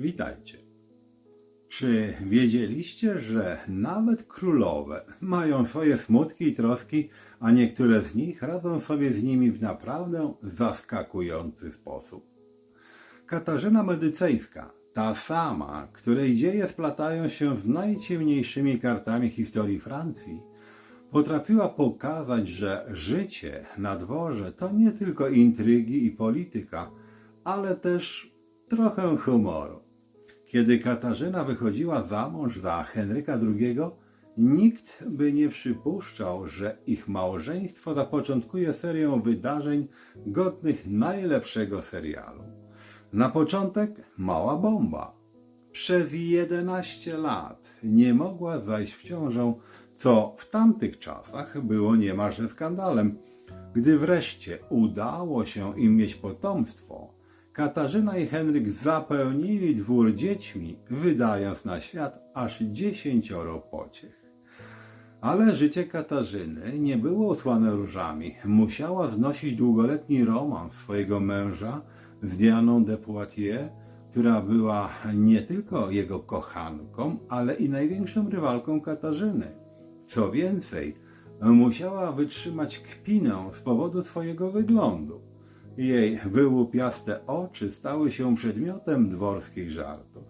Witajcie. Czy wiedzieliście, że nawet królowe mają swoje smutki i troski, a niektóre z nich radzą sobie z nimi w naprawdę zaskakujący sposób? Katarzyna Medycejska, ta sama, której dzieje splatają się z najciemniejszymi kartami historii Francji, potrafiła pokazać, że życie na dworze to nie tylko intrygi i polityka, ale też trochę humoru. Kiedy Katarzyna wychodziła za mąż za Henryka II, nikt by nie przypuszczał, że ich małżeństwo zapoczątkuje serię wydarzeń godnych najlepszego serialu. Na początek mała bomba. Przez 11 lat nie mogła zajść w ciążę, co w tamtych czasach było niemalże skandalem. Gdy wreszcie udało się im mieć potomstwo, Katarzyna i Henryk zapełnili dwór dziećmi, wydając na świat aż dziesięcioro pociech. Ale życie Katarzyny nie było usłane różami. Musiała znosić długoletni romans swojego męża z Dianą de Poitiers, która była nie tylko jego kochanką, ale i największą rywalką Katarzyny. Co więcej, musiała wytrzymać kpinę z powodu swojego wyglądu. Jej wyłupiaste oczy stały się przedmiotem dworskich żartów.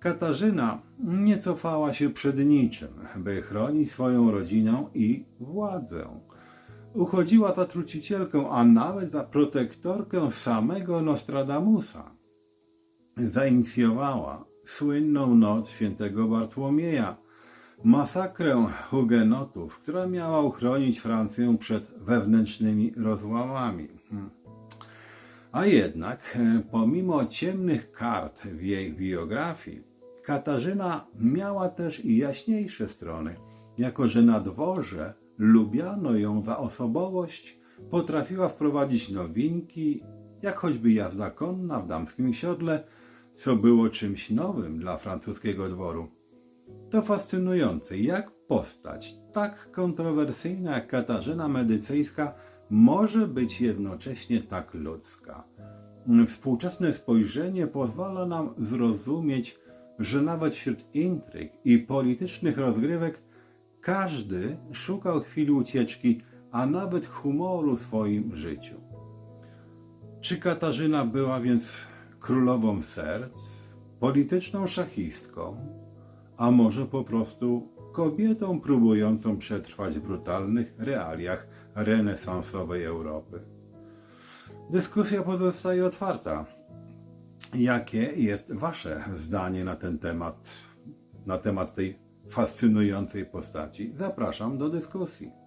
Katarzyna nie cofała się przed niczym, by chronić swoją rodzinę i władzę. Uchodziła za trucicielkę, a nawet za protektorkę samego Nostradamusa. Zainicjowała słynną noc świętego Bartłomieja, masakrę hugenotów, która miała uchronić Francję przed wewnętrznymi rozłamami. A jednak, e, pomimo ciemnych kart w jej biografii, Katarzyna miała też i jaśniejsze strony, jako że na dworze lubiano ją za osobowość, potrafiła wprowadzić nowinki, jak choćby jazda konna w damskim siodle, co było czymś nowym dla francuskiego dworu. To fascynujące, jak postać tak kontrowersyjna jak Katarzyna Medycejska może być jednocześnie tak ludzka. Współczesne spojrzenie pozwala nam zrozumieć, że nawet wśród intryg i politycznych rozgrywek każdy szukał chwili ucieczki, a nawet humoru w swoim życiu. Czy Katarzyna była więc królową serc, polityczną szachistką, a może po prostu kobietą próbującą przetrwać w brutalnych realiach renesansowej Europy? Dyskusja pozostaje otwarta. Jakie jest Wasze zdanie na ten temat, na temat tej fascynującej postaci? Zapraszam do dyskusji.